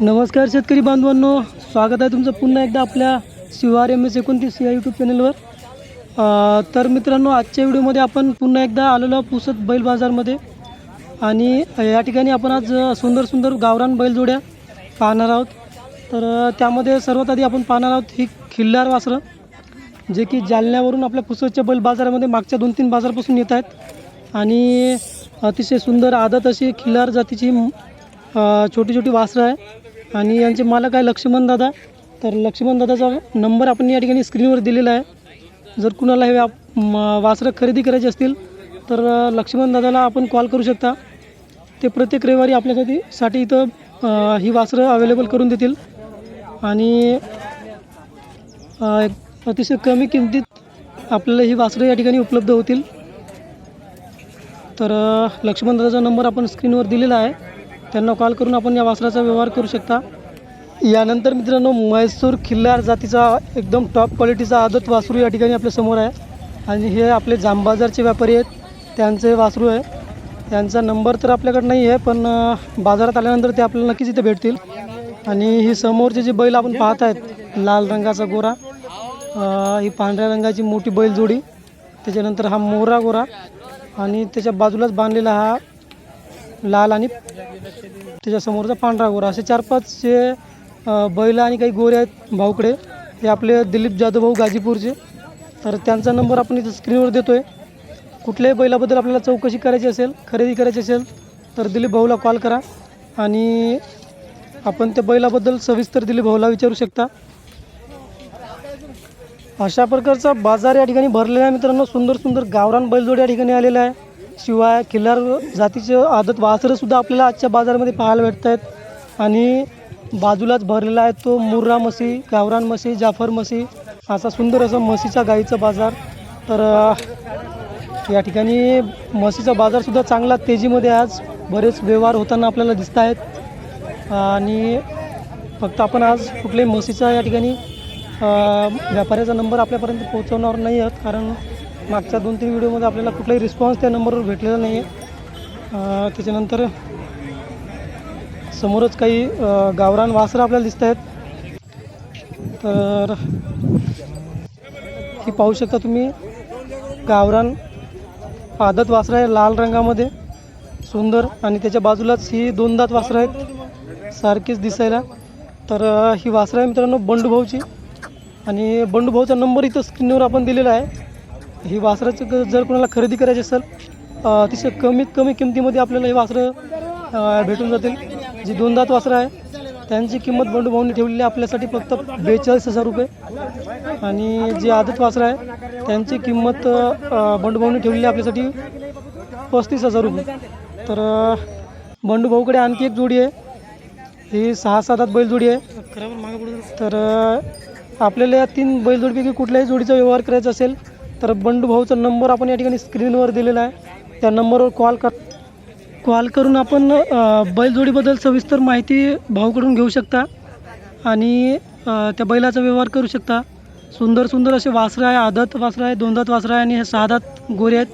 नमस्कार शेतकरी बांधवांनो स्वागत आहे तुमचं पुन्हा एकदा आपल्या शिवार एम एस एकोणतीस या यूट्यूब चॅनलवर तर मित्रांनो आजच्या व्हिडिओमध्ये आपण पुन्हा एकदा आलेलो आहोत बैल बाजारमध्ये. आणि या ठिकाणी आपण आज सुंदर सुंदर गावरान बैलजोड्या पाहणार आहोत. तर त्यामध्ये सर्वात आधी आपण पाहणार आहोत ही खिल्लार वासरं जे की जालन्यावरून आपल्या पुसतच्या बैल बाजारामध्ये मागच्या दोन तीन बाजारपासून येत आहेत. आणि अतिशय सुंदर आदत अशी खिल्लार जातीची छोटी छोटी वासरं आहे. आणि यांचे मालक आहे लक्ष्मण दादा. तर लक्ष्मण दादाचा नंबर आपण या ठिकाणी स्क्रीनवर दिलेला आहे. जर कुणाला हे म- वासरं खरेदी करायचे असतील तर लक्ष्मण दादाला आपण कॉल करू शकता. ते प्रत्येक रविवारी आपल्यासाठी साठी इथं ही वासरं अवेलेबल करून देतील. आणि अतिशय कमी किमतीत आपल्याला ही वासरं या ठिकाणी उपलब्ध होतील. तर लक्ष्मण दादाचा नंबर आपण स्क्रीनवर दिलेला आहे. त्यांना कॉल करून आपण या वासराचा व्यवहार करू शकता. यानंतर मित्रांनो म्हैसूर खिल्लार जातीचा एकदम टॉप क्वालिटीचा आदत वासरू या ठिकाणी आपल्यासमोर आहे. आणि हे आपले जामबाजारचे व्यापारी आहेत. त्यांचे वासरू आहे. त्यांचा नंबर तर आपल्याकडे नाही आहे पण बाजारात आल्यानंतर ते आपल्याला नक्कीच इथे भेटतील. आणि ही समोरचे जे बैल आपण पाहत आहेत लाल रंगाचा गोरा ही पांढऱ्या रंगाची मोठी बैलजोडी त्याच्यानंतर हा मोरा गोरा आणि त्याच्या बाजूलाच बांधलेला हा लाल आणि त्याच्यासमोरचा पांढरा गोरा. असे चार पाच जे बैल आणि काही गोरे आहेत भाऊकडे. हे आपले दिलीप जाधव भाऊ गाजीपूरचे. तर त्यांचा नंबर आपण इथं स्क्रीनवर देतो आहे कुठल्याही बैलाबद्दल आपल्याला चौकशी करायची असेल खरेदी करायची असेल तर दिलीप भाऊला कॉल करा. आणि आपण त्या बैलाबद्दल सविस्तर दिलीप भाऊला विचारू शकता. अशा प्रकारचा बाजार या ठिकाणी भरलेला आहे मित्रांनो. सुंदर सुंदर गावरान बैलजोड या ठिकाणी आलेला आहे. शिवाय खिल्लार जातीचे आदत वासरंसुद्धा आपल्याला आजच्या बाजारामध्ये पाहायला भेटत आहेत आणि बाजूलाच भरलेला आहे तो मुर्रा म्हशी गावरान म्हशी जाफर म्हशी. असा सुंदर असा म्हशीचा गाईचा बाजार. तर या ठिकाणी म्हशीचा बाजारसुद्धा चांगला तेजीमध्ये आज बरेच व्यवहार होताना आपल्याला दिसत आहेत आणि फक्त आपण आज कुठल्याही म्हशीचा या ठिकाणी व्यापाऱ्याचा नंबर आपल्यापर्यंत पोहोचवणार नाही आहोत. कारण मागच्या दोन तीन व्हिडिओमध्ये आपल्याला कुठलाही रिस्पॉन्स त्या नंबरवर भेटलेला नाही आहे त्याच्यानंतर समोरच काही गावरान वासरं आपल्याला दिसत आहेत. तर ही पाहू शकता तुम्ही गावरान आदत वासरं आहे लाल रंगामध्ये सुंदर. आणि त्याच्या बाजूलाच ही दोन दात वासरं आहेत सारखीच दिसायला. तर ही वासरं आहे मित्रांनो बंडूभाऊची. आणि बंडूभाऊचा नंबर इथं स्क्रीनवर आपण दिलेला आहे. ही वासराचं जर कोणाला खरेदी करायची असेल अतिशय कमीत कमी किमतीमध्ये आपल्याला हे वासरं भेटून जातील. जी दोन दात वासरं आहे त्यांची किंमत बंडूभाऊंनी ठेवलेली आहे आपल्यासाठी फक्त बेचाळीस हजार रुपये. आणि जी आदत वासरं आहे त्यांची किंमत बंडू बंडूभाऊंनी ठेवलेली आहे आपल्यासाठी पस्तीस हजार रुपये. तर बंडू भाऊकडे आणखी एक जोडी आहे. ही सहा सात आत बैलजोडी आहे. तर आपल्याला या तीन बैलजोडीपैकी कुठल्याही जोडीचा व्यवहार करायचा असेल तर बंडू भाऊचा नंबर आपण या ठिकाणी स्क्रीनवर दिलेला आहे. त्या नंबरवर कॉल कर कॉल करून आपण बैलजोडीबद्दल सविस्तर माहिती भाऊकडून घेऊ शकता आणि त्या बैलाचा व्यवहार करू शकता. सुंदर सुंदर असे वासरं आहे आदत वासरं आहे दोनदात वासरं आहे आणि हे सहा गोरे आहेत.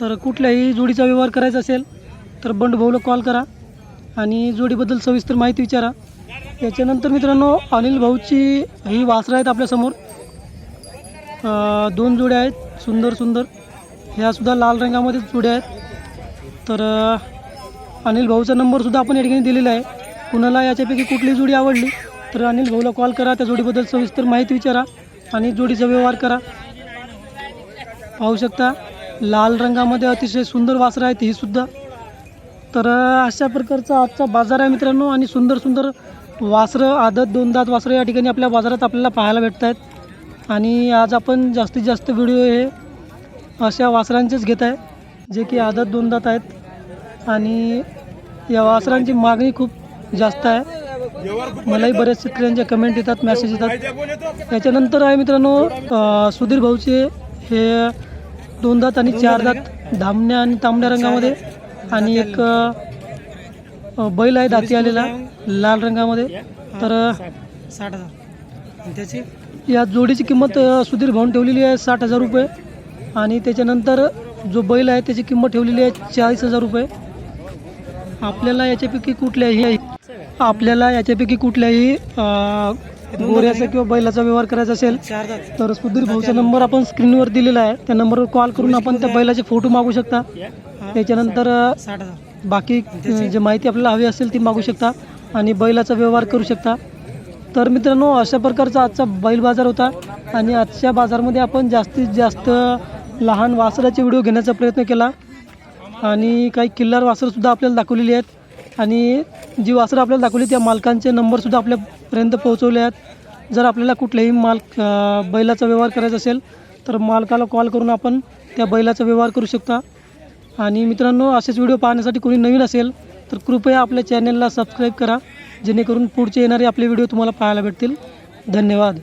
तर कुठल्याही जोडीचा व्यवहार करायचा असेल तर बंडू भाऊला कॉल करा आणि जोडीबद्दल सविस्तर माहिती विचारा. याच्यानंतर मित्रांनो अनिल भाऊची ही वासरं आहेत आपल्यासमोर. दोन जोड्या आहेत सुंदर सुंदर. ह्यासुद्धा लाल रंगामध्येच जोड्या आहेत. तर अनिल भाऊचा नंबरसुद्धा आपण या ठिकाणी दिलेला आहे. कुणाला याच्यापैकी कुठली जोडी आवडली तर अनिल भाऊला कॉल करा. त्या जोडीबद्दल सविस्तर माहिती विचारा आणि जोडीचा व्यवहार करा. पाहू शकता लाल रंगामध्ये अतिशय सुंदर वासरं आहेत ही सुद्धा. तर अशा प्रकारचा आजचा बाजार आहे मित्रांनो. आणि सुंदर सुंदर वासरं आदत दोन दात वासरं या ठिकाणी आपल्या बाजारात आपल्याला पाहायला भेटत आहेत आणि आज आपण जास्तीत जास्त व्हिडिओ हे अशा वासरांचेच घेत आहे जे की आदत दोन दात आहेत. आणि या वासरांची मागणी खूप जास्त आहे. मलाही बरेच शेतकऱ्यांच्या कमेंट येतात मेसेज येतात. याच्यानंतर आहे मित्रांनो सुधीर भाऊचे हे दोन दात आणि चार दात धामण्या आणि तांबड्या रंगामध्ये आणि एक बैल आहे दाती आलेला लाल रंगामध्ये. तर साठ हजार. त्याची? या जोडीची किंमत सुधीर भाऊन ठेवलेली आहे साठ हजार रुपये. आणि त्याच्यानंतर जो बैल आहे त्याची किंमत ठेवलेली आहे चाळीस हजार रुपये. आपल्याला याच्यापैकी कुठल्याही आपल्याला याच्यापैकी कुठल्याही गोऱ्याचा किंवा बैलाचा व्यवहार करायचा असेल तर सुधीर भाऊचा नंबर आपण स्क्रीनवर दिलेला आहे. त्या नंबरवर कॉल करून आपण त्या बैलाचे फोटो मागू शकता. त्याच्यानंतर बाकी जी जे माहिती आपल्याला हवी असेल ती मागू शकता आणि बैलाचा व्यवहार करू शकता. तर मित्रांनो अशा प्रकारचा आजचा बैल बाजार होता. आणि आजच्या बाजारमध्ये आपण जास्तीत जास्त लहान वासराचे व्हिडिओ घेण्याचा प्रयत्न केला. आणि काही किल्लार वासरंसुद्धा आपल्याला दाखवलेली आहेत. आणि जी वासरं आपल्याला दाखवली त्या मालकांचे नंबरसुद्धा आपल्यापर्यंत पोहोचवले आहेत. जर आपल्याला कुठल्याही माल बैलाचा व्यवहार करायचा असेल तर मालकाला कॉल करून आपण त्या बैलाचा व्यवहार करू शकता. आणि मित्रांनो असेच व्हिडिओ पाहण्यासाठी कोणी नवीन असेल तर कृपया आपल्या चॅनलला सबस्क्राईब करा. जेणेकरून पुढचे येणारे आपले व्हिडिओ तुम्हाला पाहायला भेटतील. धन्यवाद.